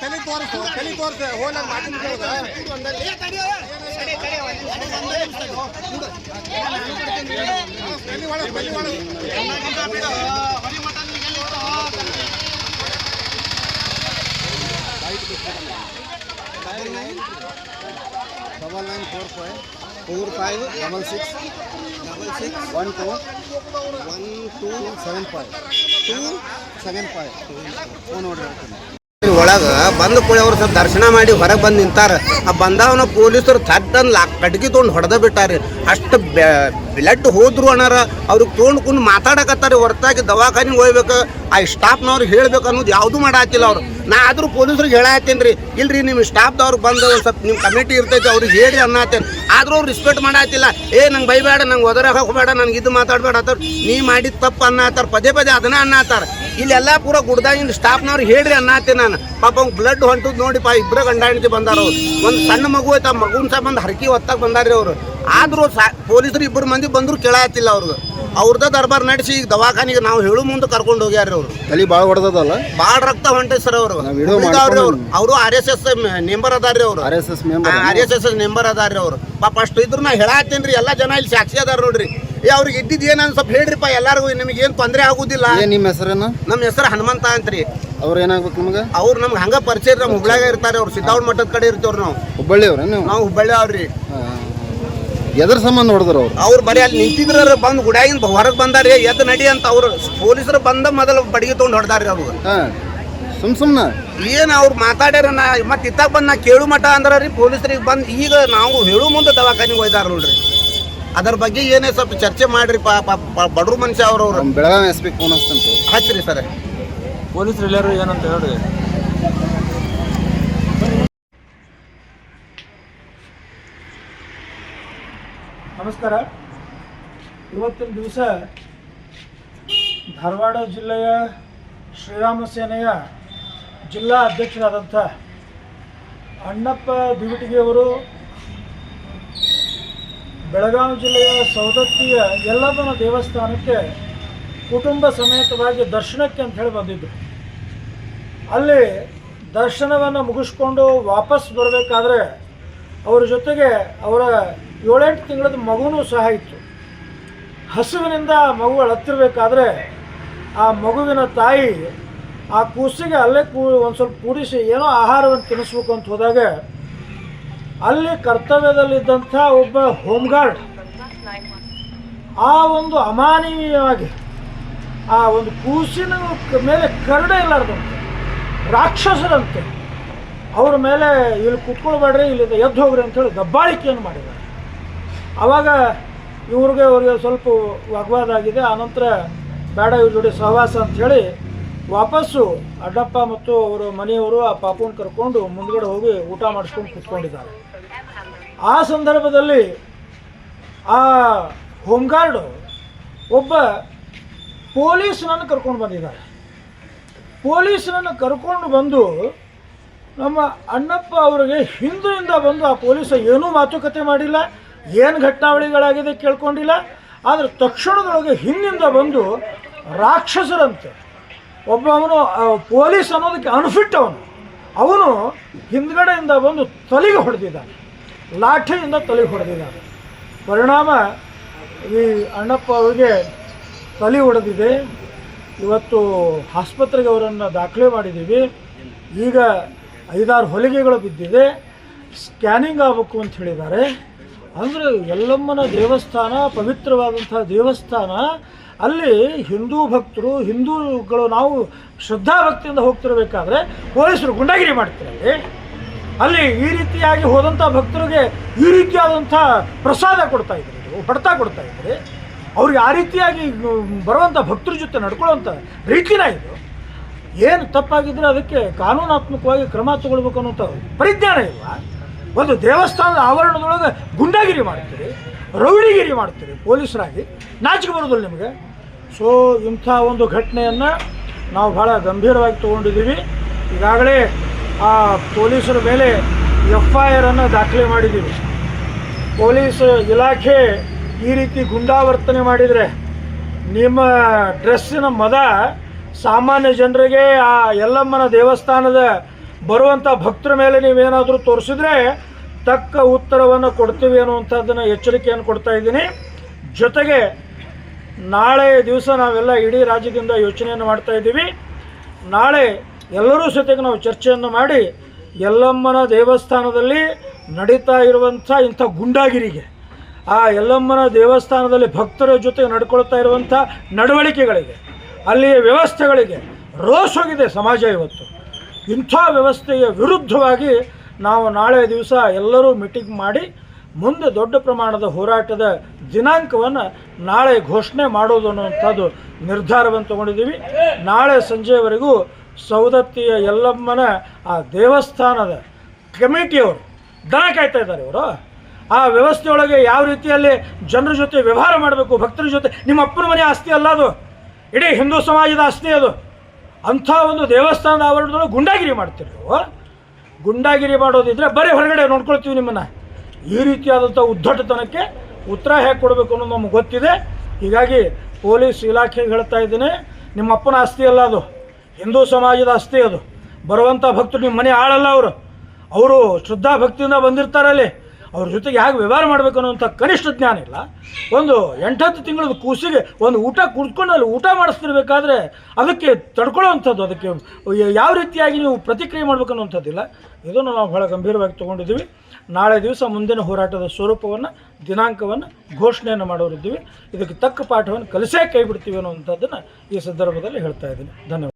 ತಲೆ ತೋರಿಸು ತಲೆ ತೋರಿಸು ಮಾತಿನ double nine four five four five double six double six one two one two seven five two seven five phone ನೋಡ್ರಿ ಒಳಗ ಬಂದ ಕೂಡ ಅವ್ರು ಸ್ವಲ್ಪ ದರ್ಶನ ಮಾಡಿ ಹೊರಗೆ ಬಂದು ನಿಂತಾರ. ಆ ಬಂದವನ ಪೊಲೀಸರು ಥಡ್ಡನ್ ಲಾ ಕಟ್ಗಿ ತೊಗೊಂಡು ಹೊಡೆದ ಬಿಟ್ಟಾರೆ. ಅಷ್ಟು ಬ್ಲಡ್ ಹೋದ್ರು ಅಣ್ಣಾರ. ಅವ್ರಿಗೆ ತೊಗೊಂಡು ಕುಂದು ಮಾತಾಡಕತ್ತಾರೆ. ಹೊರತಾಗಿ ದವಾಖಾನೆಗೆ ಹೋಗ್ಬೇಕು. ಆ ಸ್ಟಾಫ್ನವ್ರು ಹೇಳ್ಬೇಕು ಅನ್ನೋದು ಯಾವುದೂ ಮಾಡಾತಿಲ್ಲ ಅವ್ರು. ನಾ ಆದರೂ ಪೊಲೀಸ್ರಿಗೆ ಹೇಳತ್ತೀನಿ ರೀ. ಇಲ್ರಿ ನಿಮ್ಮ ಸ್ಟಾಫ್ದವ್ರು ಬಂದು ಒಂದು ಸ್ವಲ್ಪ ನಿಮ್ಮ ಕಮಿಟಿ ಇರ್ತೈತೆ, ಅವ್ರಿಗೆ ಹೇಳಿ ಅನ್ನತ್ತೇನೆ ಆದರೂ ಅವ್ರು ರಿಸ್ಪೆಕ್ಟ್ ಮಾಡಾತಿಲ್ಲ. ಏ, ನಂಗೆ ಬೈಬೇಡ ನಂಗೆ ಒದರ ಹೋಗಬೇಡ, ನಂಗೆ ಇದು ಮಾತಾಡಬೇಡ ಅಂತ ನೀ ಮಾಡಿದ ತಪ್ಪು ಅನ್ನತ್ತಾರ ಪದೇ ಪದೇ ಅದನ್ನ ಅನ್ನತ್ತಾರ ಇಲ್ಲೆಲ್ಲ ಪೂರ ಗುಡ್ದಾಗಿನ ಸ್ಟಾಫ್ನವ್ರು ಹೇಳ್ರಿ ಅನ್ನತ್ತೀನಿ ನಾನು. ಪಾಪ ಅವ್ನು ಬ್ಲಡ್ ಹೊಂಟದ್ದು ನೋಡಿ ಪಾ ಇಬ್ಬರ ಗಂಡ ಬಂದಾರ ಅವ್ರು. ಒಂದು ಸಣ್ಣ ಮಗು ಐತೆ, ಆ ಮಗುನ ಸಹ ಬಂದು ಹರಕಿ ಹೊತ್ತಾಗ ಬಂದಾರ್ರಿ ಅವರು. ಆದ್ರೂ ಸಾ ಪೊಲೀಸರು ಇಬ್ಬರು ಮಂದಿ ಬಂದ್ರು ಕೇಳತ್ತಿಲ್ಲ ಅವ್ರಿಗೆ ಅವ್ರದ ದರ್ಬಾರ್ ನಡೆಸಿ ಈಗ ದವಾಖಾನಿಗೆ ನಾವು ಹೇಳು ಮುಂದೆ ಕರ್ಕೊಂಡು ಹೋಗ್ಯಾರ ಅವ್ರು. ತಲೆ ಭಾಳ ಹೊಡೆದಲ್ಲ ಭಾಳ ರಕ್ತ ಹೊಂಟೆ ಸರ್ ಅವರು. ಅವ್ರು ಅವರು ಆರ್ ಎಸ್ ಎಸ್ ಮೆಂಬರ್ ಅದಾರ್ರಿ ಅವರು. R S S R S S member ಅದಾರ್ರಿ ಅವರು. ಪಾಪ ಅಷ್ಟು ಇದ್ರು ನಾ ಹೇಳತ್ತೀನಿ ರೀ ಎಲ್ಲ ಜನ ಇಲ್ಲಿ ಸಾಕ್ಷಿ ಅದಾರ ನೋಡ್ರಿ. ಏ ಅವ್ರಿಗೆ ಇದ್ದಿದ್ದು ಏನ ಸ್ವಲ್ಪ ಹೇಳ್ರಿಪ್ಪ ಎಲ್ಲರಿಗೂ ನಿಮಗೆ ಏನು ತೊಂದರೆ ಆಗುದಿಲ್ಲ. ನಿಮ್ಮ ಹೆಸರೇನು? ನಮ್ಮ ಹೆಸರು ಹನುಮಂತ ಅಂತ್ರಿ. ಅವ್ರು ಏನಾಗ್ಬೇಕು ನಿಮ್ಗೆ? ಅವ್ರು ನಮ್ಗೆ ಹಂಗ ಪರಿಚಯ ನಮ್ಮ ಹುಬ್ಳ್ಯಾಗ ಇರ್ತಾರೆ ಅವ್ರು. ಸಿದ್ದಾವಣ ಮಠದ ಕಡೆ ಇರ್ತೀವ್ರಿ ನಾವು. ಹುಬ್ಬಳ್ಳಿ ಅವ್ರ ನಾವು ಹುಬ್ಬಳ್ಳಿ ಅವ್ರಿ. ಎದ್ರ ಸಂಬಂಧ ಹೊಡೆದ್ರು ಅವ್ರು. ಅವ್ರು ಬರೀ ಅಲ್ಲಿ ನಿಂತಿದ್ರ ಬಂದು ಗುಡ್ಯಾಗಿಂದ ಹೊರಗೆ ಬಂದಾರೆ ಎದ್ದು ನಡಿ ಅಂತ ಅವ್ರು ಪೊಲೀಸರು ಬಂದ ಮೊದಲು ಬಡಿಗೆ ತೊಗೊಂಡು ಹೊಡೆದಾರಿ ಅವ್ರು. ಹಾ ಸುಮ್ ಸುಮ್ನ. ಏನು ಅವ್ರು ಮಾತಾಡ್ಯಾರ ನಾ ಮತ್ತೆ ಇತ್ತಾಗ ಬಂದು ನಾ ಕೇಳು ಮಠ ಅಂದ್ರ ರೀ ಪೊಲೀಸರಿಗೆ ಬಂದು ಈಗ ನಾವು ಹೇಳು ಮುಂದೆ ದವಾಖಾನಿಗೆ ಹೋಯ್ದಾರ ನೋಡ್ರಿ. ಅದ್ರ ಬಗ್ಗೆ ಏನೇ ಸ್ವಲ್ಪ ಚರ್ಚೆ ಮಾಡ್ರಿ ಪಾಪ ಬಡ್ರು ಮನುಷ್ಯ ಅವ್ರವ್ರು ಬೆಳಗಾವಿ ಎಸ್ ಪಿ ಫೋನ್ ಹಚ್ತಂತ ಹಚ್ಚಿರಿ ಸರ್. ಪೊಲೀಸರು ಎಲ್ಲರೂ ಏನಂತ ಹೇಳ್ರಿ? ನಮಸ್ಕಾರ. ಇವತ್ತಿನ ದಿವಸ ಧಾರವಾಡ ಜಿಲ್ಲೆಯ ಶ್ರೀರಾಮ ಸೇನೆಯ ಜಿಲ್ಲಾ ಅಧ್ಯಕ್ಷರಾದಂಥ ಅಣ್ಣಪ್ಪ ದಿವಿಟಿಗೆಯವರು ಬೆಳಗಾವಿ ಜಿಲ್ಲೆಯ ಸವದತ್ತಿಯ ಎಲ್ಲದನ ದೇವಸ್ಥಾನಕ್ಕೆ ಕುಟುಂಬ ಸಮೇತವಾಗಿ ದರ್ಶನಕ್ಕೆ ಅಂತ ಹೇಳಿ ಬಂದಿದ್ದರು ಅಲ್ಲಿ ದರ್ಶನವನ್ನು ಮುಗಿಸ್ಕೊಂಡು ವಾಪಸ್ ಬರಬೇಕಾದ್ರೆ ಅವರ ಜೊತೆಗೆ ಅವರ ಏಳೆಂಟು ತಿಂಗಳದ ಮಗುವೂ ಸಹ ಇತ್ತು. ಹಸುವಿನಿಂದ ಆ ಮಗು ಅಳತ್ತಿರಬೇಕಾದ್ರೆ ಆ ಮಗುವಿನ ತಾಯಿ ಆ ಕೂಸಿಗೆ ಅಲ್ಲೇ ಕೂ ಒಂದು ಸ್ವಲ್ಪ ಕೂಡಿಸಿ ಏನೋ ಆಹಾರವನ್ನು ತಿನ್ನಿಸ್ಬೇಕು ಅಂತ ಹೋದಾಗ ಅಲ್ಲಿ ಕರ್ತವ್ಯದಲ್ಲಿದ್ದಂಥ ಒಬ್ಬ ಹೋಮ್ ಗಾರ್ಡ್ ಆ ಒಂದು ಅಮಾನವೀಯವಾಗಿ ಆ ಒಂದು ಕೂಸಿನ ಮೇಲೆ ಕರಡೆ ಇಲ್ಲಾರ್ದಂತೆ ರಾಕ್ಷಸರಂತೆ. ಅವ್ರ ಮೇಲೆ ಇಲ್ಲಿ ಕುತ್ಕೊಳ್ಬೇಡ್ರಿ, ಇಲ್ಲಿಂದ ಎದ್ದು ಹೋಗ್ರಿ ಅಂತೇಳಿ ದಬ್ಬಾಳಿಕೆಯನ್ನು ಮಾಡಿದ್ದಾರೆ ಆವಾಗ ಇವ್ರಿಗೆ ಅವ್ರಿಗೆ ಸ್ವಲ್ಪ ವಾಗ್ವಾದ ಆಗಿದೆ. ಆನಂತರ ಬೇಡ, ಇವ್ರ ಜೋಡಿ ಸಹವಾಸ ಅಂಥೇಳಿ ವಾಪಸ್ಸು ಅಡ್ಡಪ್ಪ ಮತ್ತು ಅವರ ಮನೆಯವರು ಆ ಪಾಪುನ ಕರ್ಕೊಂಡು ಮುಂದ್ಗಡೆ ಹೋಗಿ ಊಟ ಮಾಡಿಸ್ಕೊಂಡು ಕೂತ್ಕೊಂಡಿದ್ದಾರೆ. ಆ ಸಂದರ್ಭದಲ್ಲಿ ಆ ಹೋಮ್ಗಾರ್ಡು ಒಬ್ಬ ಪೊಲೀಸ್ನನ್ನು ಕರ್ಕೊಂಡು ಬಂದಿದ್ದಾರೆ. ಪೊಲೀಸ್ನನ್ನು ಕರ್ಕೊಂಡು ಬಂದು ನಮ್ಮ ಅಣ್ಣಪ್ಪ ಅವರಿಗೆ ಹಿಂದಿನಿಂದ ಬಂದು ಆ ಪೊಲೀಸ ಏನೂ ಮಾತುಕತೆ ಮಾಡಿಲ್ಲ. ಏನು ಘಟನಾವಳಿಗಳಾಗಿದೆ ಕೇಳ್ಕೊಂಡಿಲ್ಲ, ಆದರೆ ತಕ್ಷಣದೊಳಗೆ ಹಿಂದಿಂದ ಬಂದು ರಾಕ್ಷಸರಂತೆ. ಒಬ್ಬ ಅವನು ಪೊಲೀಸ್ ಅನ್ನೋದಕ್ಕೆ ಅನ್ಫಿಟ್ ಅವನು. ಅವನು ಹಿಂದ್ಗಡೆಯಿಂದ ಬಂದು ತಲೆಗೆ ಹೊಡೆದಿದ್ದಾನೆ. ಲಾಠಿಯಿಂದ ತಲೆಗೆ ಹೊಡೆದಿದ್ದಾನೆ. ಪರಿಣಾಮ ಈ ಅಣ್ಣಪ್ಪ ಅವರಿಗೆ ತಲೆ ಹೊಡೆದಿದೆ ಇವತ್ತು ಆಸ್ಪತ್ರೆಗೆ ಅವರನ್ನು ದಾಖಲೆ ಮಾಡಿದ್ದೀವಿ. ಈಗ ಐದಾರು ಹೊಲಿಗೆಗಳು ಬಿದ್ದಿದೆ. ಸ್ಕ್ಯಾನಿಂಗ್ ಆಗಬೇಕು ಅಂತ ಹೇಳಿದ್ದಾರೆ. ಅಂದರೆ ಯಲ್ಲಮ್ಮನ ದೇವಸ್ಥಾನ, ಪವಿತ್ರವಾದಂಥ ದೇವಸ್ಥಾನ, ಅಲ್ಲಿ ಹಿಂದೂ ಭಕ್ತರು, ಹಿಂದೂಗಳು ನಾವು ಶ್ರದ್ಧಾ ಭಕ್ತಿಯಿಂದ ಹೋಗ್ತಿರ್ಬೇಕಾದ್ರೆ ಪೊಲೀಸರು ಗುಂಡಾಗಿರಿ ಮಾಡ್ತಾರೆ ಅಲ್ಲಿ. ಈ ರೀತಿಯಾಗಿ ಹೋದಂಥ ಭಕ್ತರಿಗೆ ಈ ರೀತಿಯಾದಂಥ ಪ್ರಸಾದ ಕೊಡ್ತಾ ಇದ್ರು ಹೊಡೆತ ಕೊಡ್ತಾ ಇದ್ದಾರೆ ಅವ್ರಿಗೆ ಆ ರೀತಿಯಾಗಿ ಬರುವಂಥ ಭಕ್ತರ ಜೊತೆ ನಡ್ಕೊಳ್ಳುವಂಥ ರೀತಿನ ಇದು. ಏನು ತಪ್ಪಾಗಿದ್ದರೆ ಅದಕ್ಕೆ ಕಾನೂನಾತ್ಮಕವಾಗಿ ಕ್ರಮ ತಗೊಳ್ಬೇಕು ಅನ್ನೋಂಥ ಪರಿಜ್ಞಾನ ಇಲ್ವಾ ಒಂದು ದೇವಸ್ಥಾನದ ಆವರಣದೊಳಗೆ ಗುಂಡಾಗಿರಿ ಮಾಡ್ತೀರಿ, ರೌಡಿಗಿರಿ ಮಾಡ್ತೀರಿ ಪೊಲೀಸರಾಗಿ. ನಾಚಿಕೆ ಬರೋದಿಲ್ಲ ನಿಮಗೆ. ಸೊ ಇಂಥ ಒಂದು ಘಟನೆಯನ್ನು ನಾವು ಭಾಳ ಗಂಭೀರವಾಗಿ ತೊಗೊಂಡಿದ್ದೀವಿ. ಈಗಾಗಲೇ ಆ ಪೊಲೀಸರ ಮೇಲೆ ಎಫ್ ಐ ಆರನ್ನು ದಾಖಲೆ ಮಾಡಿದ್ದೀವಿ. ಪೊಲೀಸ್ ಇಲಾಖೆ ಈ ರೀತಿ ಗುಂಡಾವರ್ತನೆ ಮಾಡಿದರೆ ನಿಮ್ಮ ಡ್ರೆಸ್ಸಿನ ಮದ ಸಾಮಾನ್ಯ ಜನರಿಗೆ ಆ ಯಲ್ಲಮ್ಮನ ದೇವಸ್ಥಾನದ ಬರುವಂಥ ಭಕ್ತರ ಮೇಲೆ ನೀವೇನಾದರೂ ತೋರಿಸಿದ್ರೆ ತಕ್ಕ ಉತ್ತರವನ್ನು ಕೊಡ್ತೀವಿ ಅನ್ನುವಂಥದ್ದನ್ನು ಎಚ್ಚರಿಕೆಯನ್ನು ಕೊಡ್ತಾ ಇದ್ದೀನಿ. ಜೊತೆಗೆ ನಾಳೆ ದಿವಸ ನಾವೆಲ್ಲ ಇಡೀ ರಾಜ್ಯದಿಂದ ಯೋಚನೆಯನ್ನು ಮಾಡ್ತಾ ಇದ್ದೀವಿ. ನಾಳೆ ಎಲ್ಲರೂ ಜೊತೆಗೆ ನಾವು ಚರ್ಚೆಯನ್ನು ಮಾಡಿ ಯಲ್ಲಮ್ಮನ ದೇವಸ್ಥಾನದಲ್ಲಿ ನಡೀತಾ ಇರುವಂಥ ಇಂಥ ಗುಂಡಾಗಿರಿಗೆ, ಆ ಯಲ್ಲಮ್ಮನ ದೇವಸ್ಥಾನದಲ್ಲಿ ಭಕ್ತರ ಜೊತೆ ನಡ್ಕೊಳ್ತಾ ಇರುವಂಥ ನಡವಳಿಕೆಗಳಿಗೆ, ಅಲ್ಲಿಯ ವ್ಯವಸ್ಥೆಗಳಿಗೆ ರೋಷ್ ಹೋಗಿದೆ ಸಮಾಜ ಇವತ್ತು. ಇಂಥ ವ್ಯವಸ್ಥೆಯ ವಿರುದ್ಧವಾಗಿ ನಾವು ನಾಳೆ ದಿವಸ ಎಲ್ಲರೂ ಮೀಟಿಂಗ್ ಮಾಡಿ ಮುಂದೆ ದೊಡ್ಡ ಪ್ರಮಾಣದ ಹೋರಾಟದ ದಿನಾಂಕವನ್ನು ನಾಳೆ ಘೋಷಣೆ ಮಾಡೋದು ಅನ್ನುವಂಥದ್ದು ನಿರ್ಧಾರವನ್ನು ತಗೊಂಡಿದ್ದೀವಿ. ನಾಳೆ ಸಂಜೆವರೆಗೂ ಸೌದತ್ತಿಯ ಯಲ್ಲಮ್ಮನ ಆ ದೇವಸ್ಥಾನದ ಕಮಿಟಿಯವರು ದನ ಕಾಯ್ತಾ ಇದ್ದಾರೆ ಇವರು. ಆ ವ್ಯವಸ್ಥೆಯೊಳಗೆ ಯಾವ ರೀತಿಯಲ್ಲಿ ಜನರ ಜೊತೆ ವ್ಯವಹಾರ ಮಾಡಬೇಕು, ಭಕ್ತರ ಜೊತೆ, ನಿಮ್ಮ ಅಪ್ಪನ ಮನೆ ಆಸ್ತಿ ಅಲ್ಲ ಅದು. ಇಡೀ ಹಿಂದೂ ಸಮಾಜದ ಆಸ್ತಿ ಅದು. ಅಂಥ ಒಂದು ದೇವಸ್ಥಾನದ ಆವರಣದೊಳಗೆ ಗುಂಡಾಗಿರಿ ಮಾಡ್ತೀರಿ ನೀವು. ಗುಂಡಾಗಿರಿ ಮಾಡೋದಿದ್ರೆ ಬರೀ ಹೊರಗಡೆ ನೋಡ್ಕೊಳ್ತೀವಿ ನಿಮ್ಮನ್ನು. ಈ ರೀತಿಯಾದಂಥ ಉದ್ದಟತನಕ್ಕೆ ಉತ್ತರ ಹೇಗೆ ಕೊಡಬೇಕು ಅನ್ನೋದು ನಮ್ಗೆ ಗೊತ್ತಿದೆ. ಹೀಗಾಗಿ ಪೊಲೀಸ್ ಇಲಾಖೆಗೆ ಹೇಳ್ತಾ ಇದ್ದೀನಿ, ನಿಮ್ಮ ಅಪ್ಪನ ಆಸ್ತಿ ಅಲ್ಲ ಅದು. ಹಿಂದೂ ಸಮಾಜದ ಆಸ್ತಿ ಅದು. ಬರುವಂಥ ಭಕ್ತರು ನಿಮ್ಮ ಮನೆ ಆಳಲ್ಲ ಅವರು. ಅವರು ಶ್ರದ್ಧಾ ಭಕ್ತಿಯಿಂದ ಬಂದಿರ್ತಾರಲ್ಲಿ ಅವ್ರ ಜೊತೆಗೆ ಹೇಗೆ ವ್ಯವಹಾರ ಮಾಡಬೇಕು ಅನ್ನೋಂಥ ಕನಿಷ್ಠ ಜ್ಞಾನ ಇಲ್ಲ. ಒಂದು ಎಂಟತ್ತು ತಿಂಗಳದ ಕೂಸಿಗೆ ಒಂದು ಊಟ ಕುಡ್ಕೊಂಡು ಅಲ್ಲಿ ಊಟ ಮಾಡಿಸ್ತಿರ್ಬೇಕಾದ್ರೆ ಅದಕ್ಕೆ ತಡ್ಕೊಳ್ಳೋವಂಥದ್ದು, ಅದಕ್ಕೆ ಯಾವ ರೀತಿಯಾಗಿ ನೀವು ಪ್ರತಿಕ್ರಿಯೆ ಮಾಡಬೇಕು ಅನ್ನೋಂಥದ್ದಿಲ್ಲ ಇದನ್ನು ನಾವು ಬಹಳ ಗಂಭೀರವಾಗಿ ತೊಗೊಂಡಿದ್ದೀವಿ. ನಾಳೆ ದಿವಸ ಮುಂದಿನ ಹೋರಾಟದ ಸ್ವರೂಪವನ್ನು, ದಿನಾಂಕವನ್ನು ಘೋಷಣೆಯನ್ನು ಮಾಡೋರಿದ್ದೀವಿ. ಇದಕ್ಕೆ ತಕ್ಕ ಪಾಠವನ್ನು ಕಲಿಸೇ ಕೈಬಿಡ್ತೀವಿ ಅನ್ನುವಂಥದ್ದನ್ನು ಈ ಸಂದರ್ಭದಲ್ಲಿ ಹೇಳ್ತಾ ಇದ್ದೀನಿ. ಧನ್ಯವಾದ